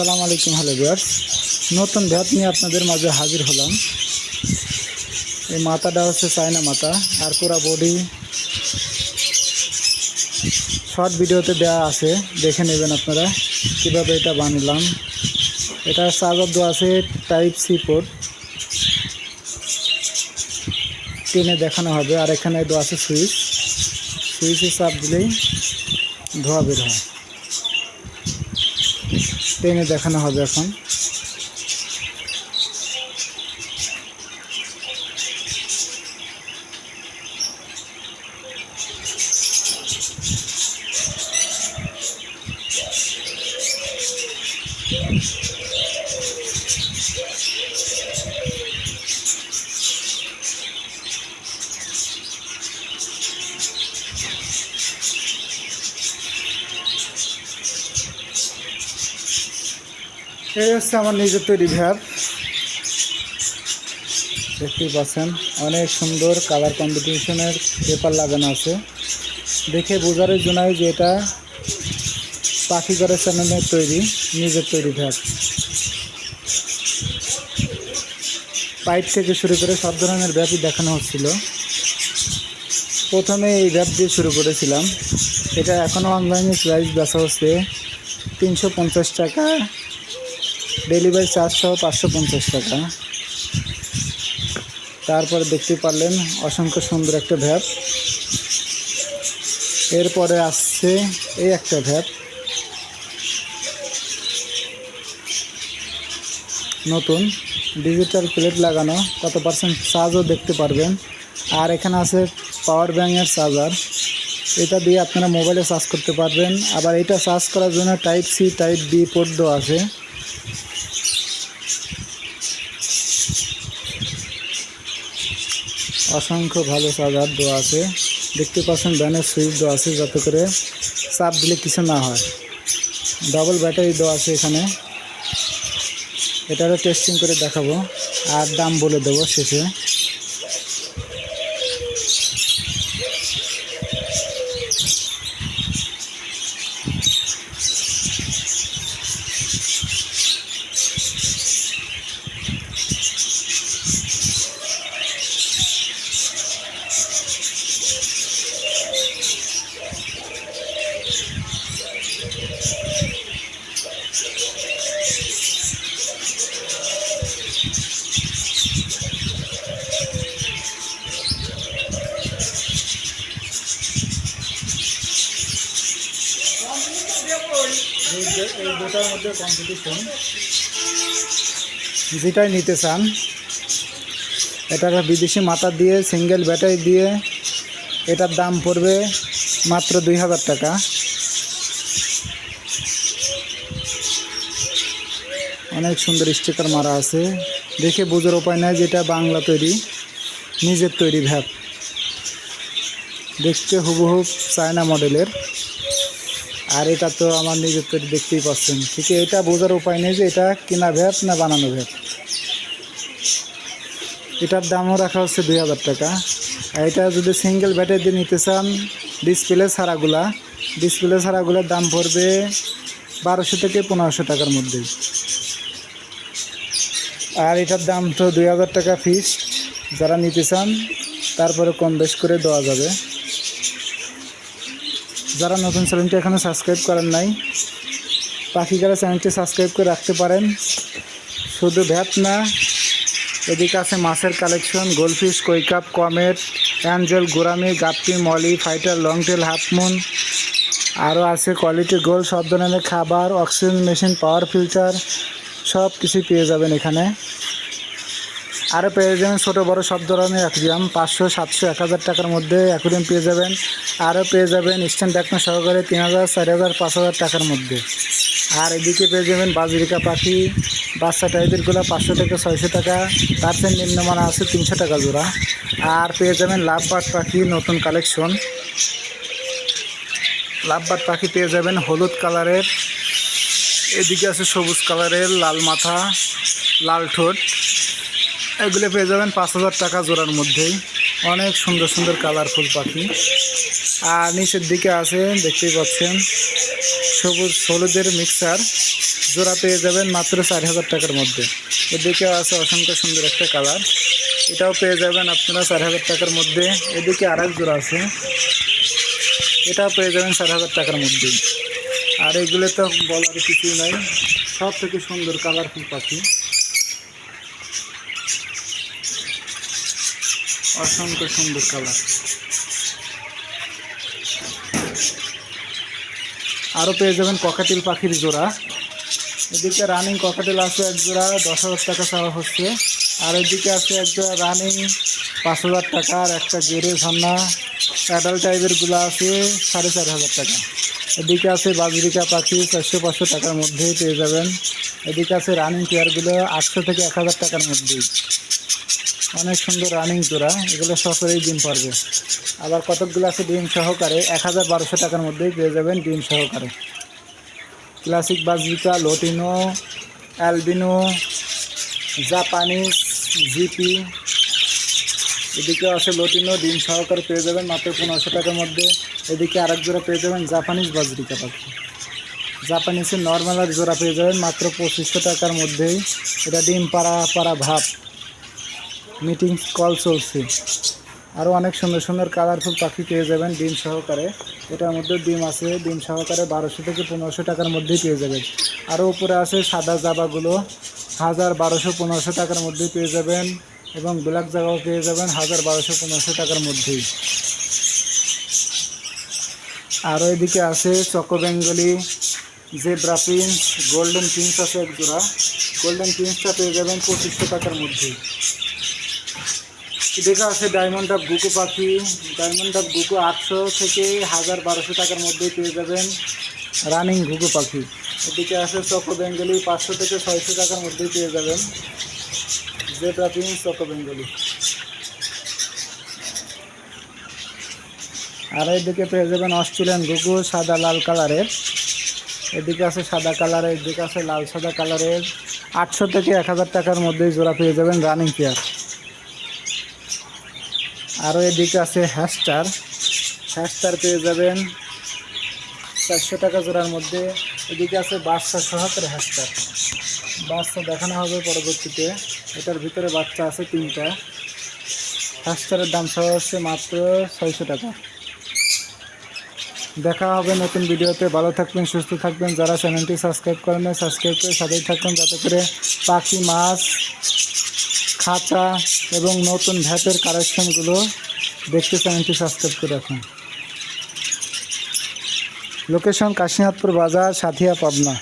আসসালামু আলাইকুম, hello viewers. নতুন ভ্যাট নিয়ে আপনাদের মাঝে হাজির হলাম। এই মাথাটা হচ্ছে চায়না মাথা, আর পুরা বডি শর্ট ভিডিওতে দেওয়া আছে, দেখে নেবেন আপনারা কীভাবে এটা বানালাম। এটা চার্জার দেওয়া আছে টাইপ সি পোর্ট টেনে দেখানো হবে, আর এখানে দেওয়া আছে সুইচ। সুইচে চাপ দিলেই ধোয়া বের হয়। টেনে দেখানো হবে এখন। এই হচ্ছে আমার নিজের তৈরি ভ্যাপ দেখতেই পাচ্ছেন, অনেক সুন্দর কালার কম্পিটিশনের পেপার লাগানো আছে। দেখে বোঝার জন্য যে এটা পাখি করে চ্যানেলের তৈরি, নিজের তৈরি ভ্যাপ পাইপ থেকে শুরু করে সব ধরনের ব্যাপই দেখানো হচ্ছিল। প্রথমে এই ভ্যাপ দিয়ে শুরু করেছিলাম। এটা এখনও অনলাইনে প্রাইস বেচা হচ্ছে তিনশো পঞ্চাশ টাকা। ডেলিভারি চার্জ সহ পাঁচশো পঞ্চাশ টাকা। তারপরে দেখতে পারলেন অসংখ্য সুন্দর একটা ভ্যাপ। এরপরে আসছে এই একটা ভ্যাপ। নতুন ডিজিটাল প্লেট লাগানো, কত পার্সেন্ট চার্জও দেখতে পারবেন। আর এখানে আছে পাওয়ার ব্যাঙ্কের চার্জার এটা দিয়ে আপনারা মোবাইলে চার্জ করতে পারবেন। আবার এটা চার্জ করার জন্য type C type B port দেওয়া আছে। অসংখ্য ভালো চার্জার দেওয়া আছে। দেখতে পাচ্ছেন ব্যানের সুইচ দেওয়া আছে যাতে করে চাপ দিলে কিছু না হয়। ডবল ব্যাটারি দেওয়া আছে এখানে। এটারও টেস্টিং করে দেখাবো। আর দাম বলে দেবো শেষে। কম্পিটিশন যেটাই নিতে চান, এটা বিদেশি মাথা দিয়ে সিঙ্গেল ব্যাটারি দিয়ে, এটার দাম পড়বে মাত্র দুই হাজার টাকা। অনেক সুন্দর স্টিকার মারা আছে। দেখে বোঝার উপায় নাই যেটা বাংলা তৈরি, নিজের তৈরি ভ্যাপ। দেখতে হুবহুব চায়না মডেলের আর এটা তো আমার নিজের দেখতেই পাচ্ছেন। ঠিক এটা বোঝার উপায় নেই যে এটা কেনা ভ্যাপ না বানানো ভ্যাপ এটার দামও রাখা হচ্ছে দুই হাজার টাকা। আর এটা যদি সিঙ্গেল ব্যাটারি দিয়ে নিতে চান ডিসপ্লে ছাড়াগুলা ডিসপ্লে ছাড়াগুলোর দাম পড়বে বারোশো থেকে পনেরোশো টাকার মধ্যে। আর এটার দাম তো দুই হাজার টাকা ফিক্সড যারা নিতে চান, তারপরে কম বেশ করে দেওয়া যাবে। যারা নতুন চ্যানেলটি এখনও সাবস্ক্রাইব করেন নাই, পাখিকারা চ্যানেলটি সাবস্ক্রাইব করে রাখতে পারেন। শুধু ভ্যাট না, এদিকে আছে মাছের collection, goldfish koi carp comet angel, gourami, guppy, molly, fighter long tail halfmoon, আরও আছে কোয়ালিটি গোল, সব ধরনের খাবার, অক্সিজেন মেশিন, পাওয়ার ফিল্টার সব কিছুই পেয়ে যাবেন এখানে। আরও পেয়ে যাবেন ছোটো বড়ো সব ধরনের অ্যাকুরিয়াম। পাঁচশো, সাতশো, এক হাজার টাকার মধ্যে অ্যাকুরিয়াম পেয়ে যাবেন। আরও পেয়ে যাবেন স্ট্যান্ড ডাকনা সহকারে তিন হাজার, চার হাজার, পাঁচ হাজার টাকার মধ্যে। আর এদিকে পেয়ে যাবেন বাজরিকা পাখি। বাচ্চা টাইপেরগুলো পাঁচশো থেকে ছয়শো টাকা। তার চেয়ে নিম্নমানা আছে তিনশো টাকা জোড়া। আর পেয়ে যাবেন লাভবাট পাখি নতুন কালেকশন। লাভ লাভবাট পাখি পেয়ে যাবেন হলুদ কালারের। এদিকে আছে সবুজ কালারের লাল মাথা, লাল ঠোঁট। এগুলো পেয়ে যাবেন পাঁচ হাজার টাকা জোড়ার মধ্যেই। অনেক সুন্দর সুন্দর কালারফুল পাখি। আর নিচের দিকে আছে, দেখতেই পাচ্ছেন, সবুজ হলুদের মিক্সার। জোড়া পেয়ে যাবেন মাত্র চার হাজার টাকার মধ্যে। এদিকে আছে অসংখ্য সুন্দর একটা কালার। এটাও পেয়ে যাবেন আপনারা চার হাজার টাকার মধ্যে। এদিকে আর এক জোড়া আছে। এটাও পেয়ে যাবেন চার হাজার টাকার মধ্যে আর এগুলো তো বলার কিছুই নাই। সব থেকে সুন্দর, কালারফুল পাখি। অসংখ্য সুন্দর কালার আরও পেয়ে যাবেন ককাটিল পাখির জোড়া। এদিকে রানিং ককাটেল আছে এক জোড়া, দশ হাজার টাকা চাওয়া হচ্ছে। আর এদিকে আছে এক জোড়া রানিং পাঁচ হাজার টাকা আর একটা গেরে ঝর্ণা অ্যাডাল টাইপেরগুলো আছে, সাড়ে চার হাজার টাকা। এদিকে আছে বাজরিকা পাখি, চারশো পাঁচশো টাকার মধ্যেই পেয়ে যাবেন। এদিকে আছে রানিং চেয়ারগুলো আটশো থেকে এক হাজার টাকার মধ্যেই। অনেক সুন্দর রানিং জোড়া, এগুলো সফরেই ডিম পারবে। আবার কতকগুলো আছে ডিম সহকারে, এক হাজার বারোশো টাকার মধ্যেই পেয়ে যাবেন ডিম সহকারে। Classic budgerigar lutino albino Japanese GP এদিকে আছে লোটিনো ডিম সহকারে পেয়ে যাবেন মাত্র পনেরোশো টাকার মধ্যে। এদিকে আরেক জোড়া পেয়ে যাবেন জাপানিজ বাজরিকা পাখি। জাপানিজের নর্মাল জোড়া পেয়ে যাবেন মাত্র পঁচিশশো টাকার মধ্যেই। এটা ডিম পাড়া পাড়া ভাব মিটিং কল চলছে। আরও অনেক সুন্দর সুন্দর কালারফুল পাখি পেয়ে যাবেন ডিম সহকারে। এটার মধ্যে ডিম আছে, ডিম সহকারে বারোশো থেকে পনেরোশো টাকার মধ্যেই পেয়ে যাবেন। আরও উপরে আছে সাদা জাবাগুলো, হাজার বারোশো পনেরোশো টাকার মধ্যেই পেয়ে যাবেন এবং ব্ল্যাক জাবাও পেয়ে যাবেন হাজার বারোশো পনেরোশো টাকার মধ্যেই। আরও এদিকে আছে choco Bengali, zebra prince, golden prince আছে এক জোড়া। গোল্ডেন প্রিন্সটা পেয়ে যাবেন পঁচিশশো টাকার মধ্যেই। এদিকে আছে ডায়মন্ড অফ গুকু পাখি। ডায়মন্ড অফ গুকু আটশো থেকে হাজার বারোশো টাকার মধ্যেই পেয়ে যাবেন রানিং ঘুঘু পাখি। এদিকে আছে চকো বেঙ্গলি পাঁচশো থেকে ছয়শো টাকার মধ্যেই পেয়ে যাবেন। জেব্রা প্রিন্স চকো বেঙ্গলি আর এদিকে পেয়ে যাবেন অস্ট্রেলিয়ান ঘুঘু সাদা লাল কালারের। এদিকে আছে সাদা কালারের, এদিকে আছে লাল সাদা কালারের। আটশো থেকে এক হাজার টাকার মধ্যেই জোড়া পেয়ে যাবেন রানিং পেয়ার আরও এদিকে আছে হ্যাস্টার হ্যাস্টার পেয়ে যাবেন চারশো টাকা জোড়ার মধ্যে। এদিকে আছে বাচ্চা সহকারে হ্যাস্টার বাচ্চা দেখানো হবে পরবর্তীতে। এটার ভিতরে বাচ্চা আছে তিনটা। হ্যাস্টারের দাম সহ হচ্ছে মাত্র ছয়শো টাকা। দেখা হবে নতুন ভিডিওতে। ভালো থাকবেন, সুস্থ থাকবেন। যারা চ্যানেলটি সাবস্ক্রাইব করেন সাবস্ক্রাইব করে সাথেই থাকবেন। যাতে করে পাখি, মাছ খাঁচা এবং নতুন ভ্যাপের কালেকশনগুলো দেখতে চ্যানেলটি সাবস্ক্রাইব করে রাখুন। লোকেশন কাশীনাথপুর বাজার, সাথিয়া, পাবনা।